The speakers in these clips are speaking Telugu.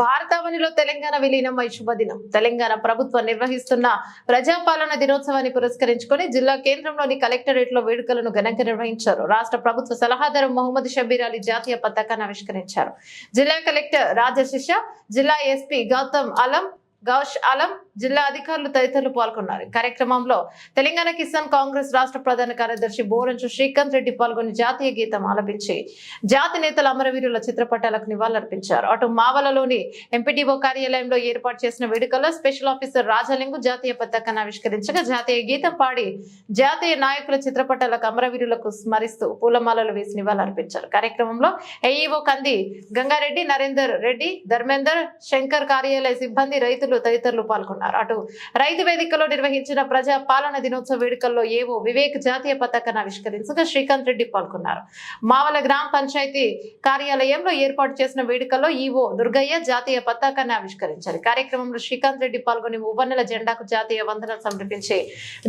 భారతావనిలో తెలంగాణ విలీనమై శుభదినం. తెలంగాణ ప్రభుత్వం నిర్వహిస్తున్న ప్రజాపాలన దినోత్సవాన్ని పురస్కరించుకొని జిల్లా కేంద్రంలోని కలెక్టరేట్లో వేడుకలను ఘనంగా నిర్వహించారు. రాష్ట్ర ప్రభుత్వ సలహాదారు మహమ్మద్ షబీర్ అలీ జాతీయ పతాకాన్ని ఆవిష్కరించారు. జిల్లా కలెక్టర్ రాజశిష జిల్లా ఎస్పీ గౌతమ్ అలం గౌష్ ఆలం జిల్లా అధికారులు తదితరులు పాల్గొన్నారు. కార్యక్రమంలో తెలంగాణ కిసాన్ కాంగ్రెస్ రాష్ట్ర ప్రధాన కార్యదర్శి బోరంచు శ్రీకాంత్ రెడ్డి పాల్గొని జాతీయ గీతం ఆలపించి జాతి నేతల అమరవీరుల చిత్రపటాలకు నివాళులర్పించారు. అటు మావలలోని ఎంపీటీఓ కార్యాలయంలో ఏర్పాటు చేసిన వేడుకల్లో స్పెషల్ ఆఫీసర్ రాజలింగు జాతీయ పతాకాన్ని ఆవిష్కరించగా జాతీయ గీతం పాడి జాతీయ నాయకుల చిత్రపటాలకు అమరవీరులకు స్మరిస్తూ పూలమాలలు వేసి నివాళులర్పించారు. కార్యక్రమంలో ఏఈఓ కంది గంగారెడ్డి నరేందర్ రెడ్డి ధర్మేందర్ శంకర్ కార్యాలయ సిబ్బంది రైతులు తదితరులు పాల్గొన్నారు. అటు రైతు వేదికలో నిర్వహించిన ప్రజా పాలన దినోత్సవ వేడుకల్లో ఏవో వివేక్ జాతీయ పతాకాన్ని ఆవిష్కరించగా శ్రీకాంత్ రెడ్డి పాల్గొన్నారు. మావల గ్రామ పంచాయతీ కార్యాలయంలో ఏర్పాటు చేసిన వేడుకల్లో ఈవో దుర్గయ్య జాతీయ పతాకాన్ని ఆవిష్కరించారు. కార్యక్రమంలో శ్రీకాంత్ రెడ్డి పాల్గొని ఉవ్వన్నెల జెండాకు జాతీయ వందనాలు సమర్పించి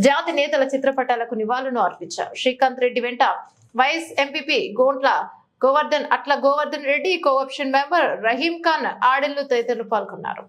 జాతి నేతల చిత్రపటాలకు నివాళులను అర్పించారు. శ్రీకాంత్ రెడ్డి వెంట YS MPP Gontla Govardhan Atla Govardhan Reddy cooption member Rahim Khan ఆడిల్లు తదితరులు పాల్గొన్నారు.